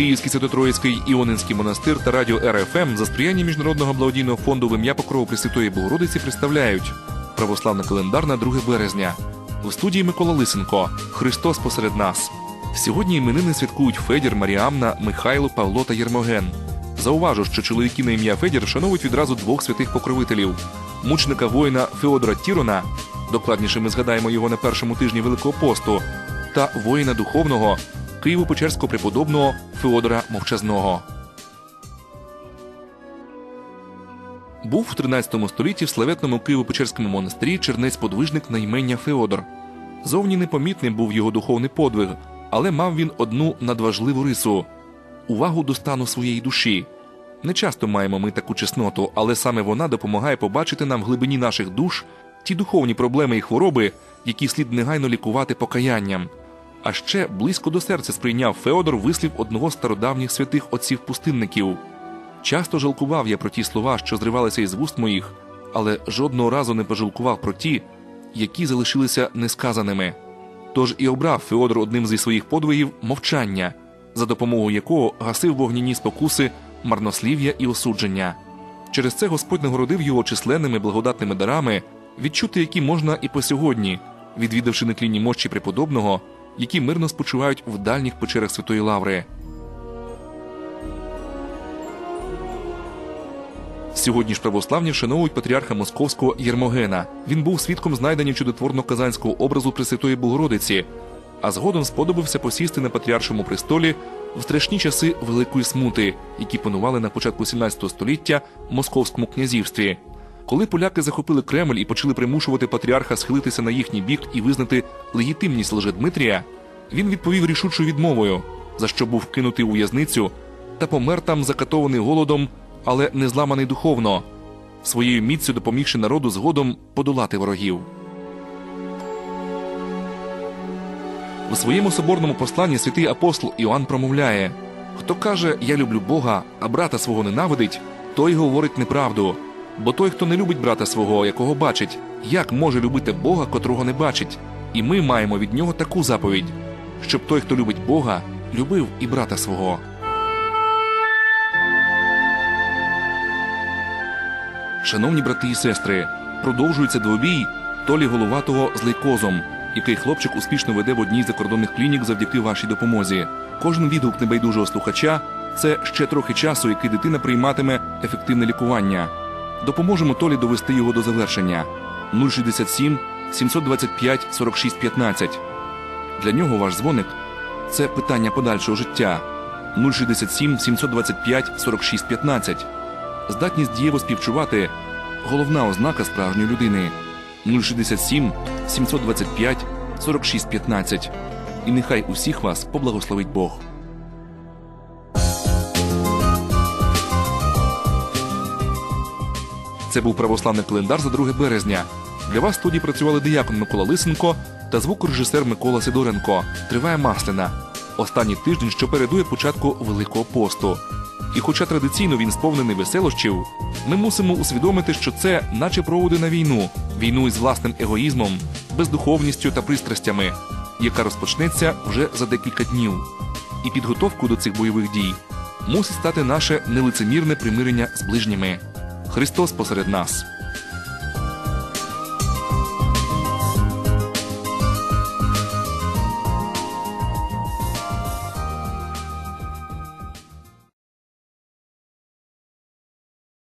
Київський Свято-Троїцький Іонинський монастир та радіо РФМ за сприяння Міжнародного благодійного фонду в ім'я Покрову Пресвятої Богородиці представляють православний календар на 2 березня. В студії Микола Лисенко. Христос посеред нас. Сьогодні іменини святкують Федір, Маріамна, Михайло, Павло та Єрмоген. Зауважу, що чоловіки на ім'я Федір вшановують відразу двох святих покровителів: мучника воїна Феодора Тірона, докладніше ми згадаємо його на першому тижні Великого посту, та воїна духовного Києво-Печерського преподобного Феодора Мовчазного. Був в 13 столітті в славетному Києво-Печерському монастирі чернець-подвижник на імення Феодор. Зовні непомітним був його духовний подвиг, але мав він одну надважливу рису увагу до стану своєї душі. Не часто маємо ми таку чесноту, але саме вона допомагає побачити нам в глибині наших душ ті духовні проблеми і хвороби, які слід негайно лікувати покаянням. А ще близько до серця сприйняв Феодор вислів одного з стародавніх святих отців-пустинників. Часто жалкував я про ті слова, що зривалися із вуст моїх, але жодного разу не пожалкував про ті, які залишилися несказаними. Тож і обрав Феодор одним зі своїх подвигів мовчання, за допомогою якого гасив вогняні спокуси, марнослів'я і осудження. Через це Господь нагородив його численними благодатними дарами, відчути які можна і по сьогодні, відвідавши нетлінні мощі преподобного, які мирно спочивають в дальніх печерах Святої Лаври. Сьогодні ж православні вшановують патріарха Московського Єрмогена. Він був свідком знайдення чудотворно-казанського образу Пресвятої Богородиці, а згодом сподобався посісти на патріаршому престолі в страшні часи Великої Смути, які панували на початку 17 століття в Московському князівстві. Коли поляки захопили Кремль і почали примушувати патріарха схилитися на їхній бік і визнати легітимність Лжедмитрія, він відповів рішучою відмовою, за що був кинутий у в'язницю та помер там закатований голодом, але не зламаний духовно, своєю міцю допомігши народу згодом подолати ворогів. У своєму соборному посланні святий апостол Іоанн промовляє: хто каже, я люблю Бога, а брата свого ненавидить, той говорить неправду. Бо той, хто не любить брата свого, якого бачить, як може любити Бога, котрого не бачить? І ми маємо від нього таку заповідь, щоб той, хто любить Бога, любив і брата свого. Шановні брати і сестри, продовжується двобій Толі Головатого з лейкозом, який хлопчик успішно веде в одній з закордонних клінік завдяки вашій допомозі. Кожен відгук небайдужого слухача це ще трохи часу, який дитина прийматиме ефективне лікування. Допоможемо Толі довести його до завершення 067 725 46 15. Для нього ваш дзвоник це питання подальшого життя 067 725 46 15. Здатність дієво співчувати головна ознака справжньої людини 067 725 46 15. І нехай усіх вас поблагословить Бог. Це був православний календар за 2 березня. Для вас студії працювали диякон Микола Лисенко та звукорежисер Микола Сидоренко. Триває Маслина. Останній тиждень, що передує початку Великого посту. І, хоча традиційно він сповнений веселощів, ми мусимо усвідомити, що це наче проводи на війну, війну із власним егоїзмом, бездуховністю та пристрастями, яка розпочнеться вже за декілька днів. І підготовку до цих бойових дій мусить стати наше нелицемірне примирення з ближніми. Христос посеред нас.